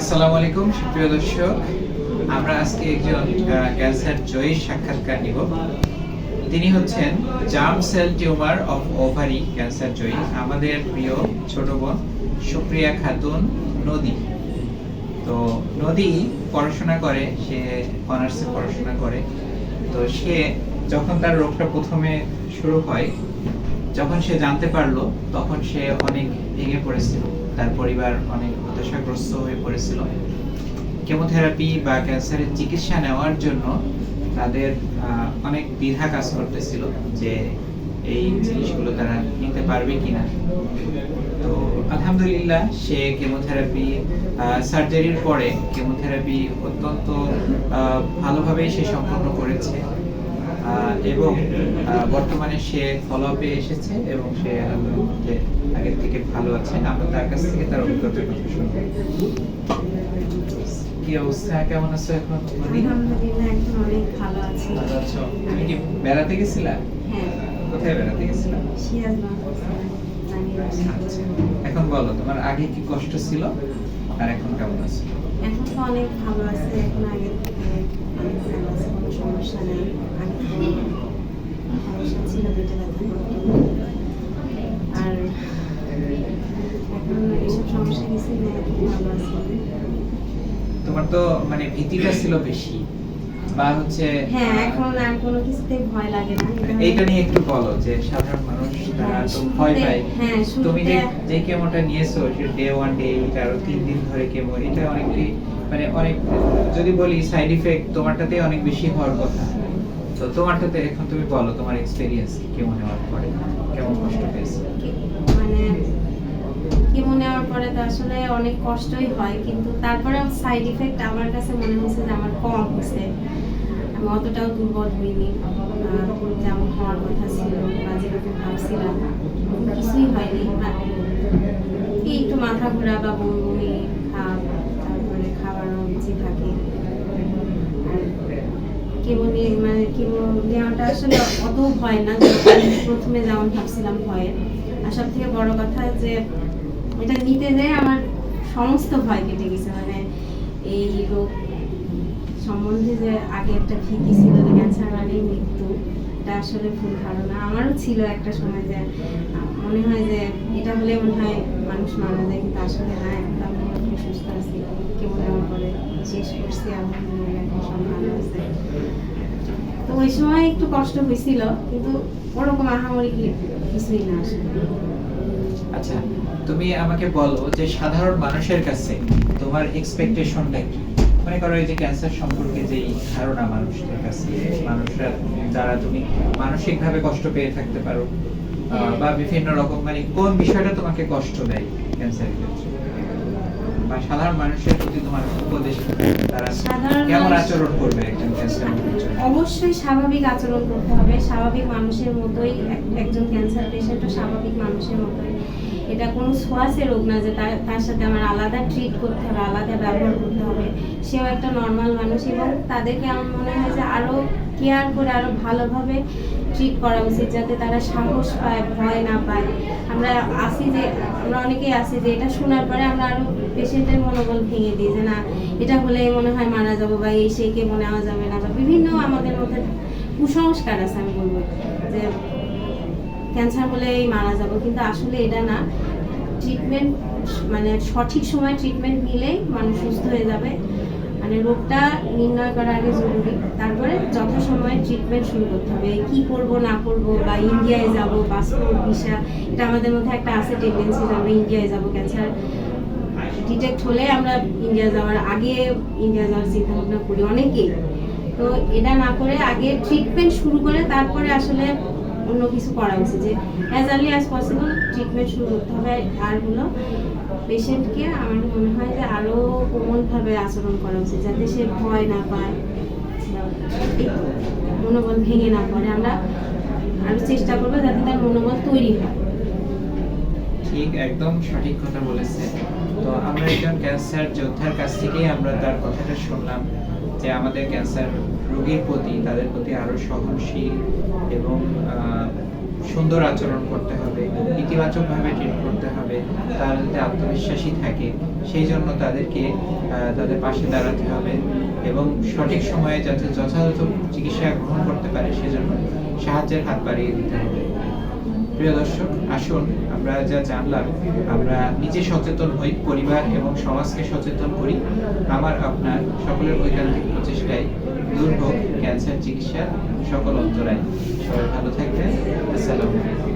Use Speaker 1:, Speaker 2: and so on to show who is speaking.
Speaker 1: আসসালামু আলাইকুম, সুপ্রিয় দর্শক। আমরা আজকে একজন ক্যান্সার সাক্ষাৎকার নিব। তিনি হচ্ছেন germ cell tumour of ovary cancer জয়ী। আমাদের প্রিয় ছোট বোন সুপ্রিয়া খাতুন নদী। তো নদী পড়াশোনা করে, সে অনার্সে পড়াশোনা করে। তো সে যখন তার রোগটা প্রথমে শুরু হয়, যখন সে জানতে পারল, তখন সে অনেক ভেঙে পড়েছিল। তার পরিবার অনেক হতাশাগ্রস্ত হয়ে পড়েছিল। কেমোথেরাপি বা ক্যান্সারের চিকিৎসা নেওয়ার জন্য তাদের অনেক দ্বিধা কাজ করতেছিল যে এই জিনিসগুলো তারা নিতে পারবে কিনা। তো আলহামদুলিল্লাহ সে কেমোথেরাপি সার্জারির পরে কেমোথেরাপি অত্যন্ত ভালোভাবেই সে সম্পন্ন করেছে। এবং বর্তমানে সে ফলো আপে এসেছে এবং সে আগের থেকে ভালো আছে। আমরা তার কাছ থেকে তার অভিজ্ঞতার কথা শুনব। কি অবস্থা? কেমন আছো এখন?
Speaker 2: আলহামদুলিল্লাহ এখন অনেক ভালো আছি।
Speaker 1: ভালো আছো? তুমি কি বেড়াতে গেছিলা?
Speaker 2: হ্যাঁ।
Speaker 1: কোথায় বেড়াতে গেছিলা?
Speaker 2: বাসায়।
Speaker 1: আচ্ছা। এখন বলো তোমার আগে কি কষ্ট ছিল? আর এখন কেমন আছো?
Speaker 2: এখন তো অনেক ভালো আছে এখন আগের থেকে অনেক ভালো আছে কোনো সমস্যা নেই। আগে থেকে সমস্যা ছিল পেটে ব্যথা করতো। আর এখন এইসব সমস্যা নেই ভালো আছে।
Speaker 1: তোমার তো মানে ভীতিটা ছিল বেশি। বা হচ্ছে
Speaker 2: হ্যাঁ এখন আর কোনো কিছুতে ভয় লাগে না। এটা
Speaker 1: এইটা নিয়ে একটু বলো যে সাধারণ মানুষ তারা তো ভয় পায়।
Speaker 2: হ্যাঁ,
Speaker 1: তুমি যে যে কেমোটা নিয়েছো ডে ওয়ান ডে আরও তিন দিন ধরে কেমো এটা অনেকই মানে অনেক যদি বলি সাইড ইফেক্ট তোমারটাতে অনেক বেশি হওয়ার কথা। তো তোমারটাতে এখন তুমি বলো, তোমার এক্সপেরিয়েন্স কেমন নেওয়ার পরে? কেমন কষ্ট পেয়েছ?
Speaker 2: কি- মানে কেমো নেওয়ার পরে তো আসলে অনেক কষ্টই হয়, কিন্তু তারপরে সাইড ইফেক্ট আমার কাছে মনে হয়েছে যে আমার কম হয়েছে। আমি অতটাও দুর্বল হইনি যেমন হওয়ার কথা ছিল বা যেরকম ভাবছিলাম, কিছুই হয়নি। এই একটু মাথা ঘোরা বা বমি বমি ভাব, তারপরে খাবারও রুচি থাকে। আর কেমো নিয়ে মানে কেমো নেওয়াটা আসলে অত ভয় না প্রথমে যেমন ভাবছিলাম ভয়ের। আর সব থেকে বড় কথা যে, এটা নিতে যেয়ে আমার সমস্ত ভয় কেটে গেছে। মানে এই রোগ সম্বন্ধে যে আগে একটা ভীতি ছিল যে ক্যান্সার মানেই মৃত্যু, এটা আসলে ভুল ধারণা। আমারও ছিল একটা সময় যে, মনে হয় যে এটা হলে মনে হয় মানুষ মারা যায়, কিন্তু আসলে না আমি সুস্থ আছি। কেমন নেওয়ার পরে শেষ করছি, আলহামদুলিল্লাহ, এখন ভালো আছে। তো ওই সময় একটু কষ্ট হয়েছিল, কিন্তু ওরকম কিছুই না
Speaker 1: আচ্ছা তুমি আমাকে বলো যে সাধারণ মানুষের কাছে তোমার এক্সপেকটেশনটা কি? মনে করো এই যে ক্যান্সার সম্পর্কে যে ধারণা কাছে, মানুষরা, যারা তুমি মানসিক ভাবে কষ্ট পেয়ে থাকতে পারো বা বিভিন্ন রকম মানে কোন বিষয়টা তোমাকে কষ্ট দেয় ক্যান্সারের বা সাধারণ মানুষের প্রতি তোমার উপদেশ তারা কেমন আচরণ করবে একজন ক্যান্সার
Speaker 2: অবশ্যই স্বাভাবিক আচরণ করতে হবে। স্বাভাবিক মানুষের মতোই একজন ক্যান্সার পেশেন্টও স্বাভাবিক মানুষের মতোই। এটা কোনো ছোঁয়াচে রোগ না যে তার সাথে আমার আলাদা ট্রিট করতে হবে, আলাদা ব্যবহার করতে হবে। সেও একটা নর্মাল মানুষ এবং তাদেরকে আমার মনে হয় যে আরও কেয়ার করে আরও ভালোভাবে ট্রিট করা উচিত যাতে তারা সাহস পায়, ভয় না পায়। আমরা আসি যে, আমরা অনেকেই আসি যে এটা শোনার পরে আমরা আরও পেশেন্টের মনোবল ভেঙে দিই যে না, এটা হলে মনে হয় মারা যাব বা এই সেই কেমো নেওয়া যাবে না বা বিভিন্ন আমাদের মধ্যে কুসংস্কার আছে আমি বলব যে ক্যান্সার হলেই মারা যাব, কিন্তু আসলে এটা না। ট্রিটমেন্ট মানে সঠিক সময় ট্রিটমেন্ট নিলেই মানুষ সুস্থ হয়ে যাবে। মানে রোগটা নির্ণয় করা আগে জরুরি। তারপরে যথাসময়ে ট্রিটমেন্ট শুরু করতে হবে। কি করব, না করব, বা ইন্ডিয়ায় যাব পাসপোর্ট ভিসা, এটা আমাদের মধ্যে একটা আছে টেন্ডেন্সি আমরা ইন্ডিয়ায় যাব ক্যান্সার ডিটেক্ট হলে আমরা ইন্ডিয়া যাওয়ার আগে ইন্ডিয়া যাওয়ার চিন্তা ভাবনা করি অনেকেই। তো এটা না করে আগে ট্রিটমেন্ট শুরু করে তারপরে আসলে অন্য কিছু করা উচিত যে as early as possible treatment শুরু করতে হবে। আর হলো পেশেন্টকে আমার মনে হয় যে আরও কোমলভাবে আচরণ করা উচিত যাতে সে ভয় না পায় মনোবল ভেঙে না পড়ে। আমরা আরও চেষ্টা করব যাতে তার মনোবল তৈরি হয়।
Speaker 1: ঠিক, একদম সঠিক কথা বলেছে তো আমরা একজন ক্যান্সার যোদ্ধার কাছ থেকেই আমরা তার কথাটা শুনলাম। যে আমাদের ক্যান্সার রোগীর প্রতি, তাদের প্রতি আরও সহনশীল এবং সুন্দর আচরণ করতে হবে, ইতিবাচকভাবে ট্রিট করতে হবে, তারা যাতে আত্মবিশ্বাসী থাকে, সেই জন্য তাদেরকে তাদের পাশে দাঁড়াতে হবে এবং সঠিক সময়ে যাতে যথাযথ চিকিৎসা গ্রহণ করতে পারে, সেজন্য সাহায্যের হাত বাড়িয়ে দিতে হবে। প্রিয় দর্শক, আসুন আমরা যা জানলাম, আমরা নিজে সচেতন হই, পরিবার এবং সমাজকে সচেতন করি। আমার, আপনার সকলের বৈজ্ঞানিক প্রচেষ্টায় দূর হোক ক্যান্সার চিকিৎসার সকল অন্তরায় সবাই ভালো থাকবেন। আসসালামু আলাইকুম।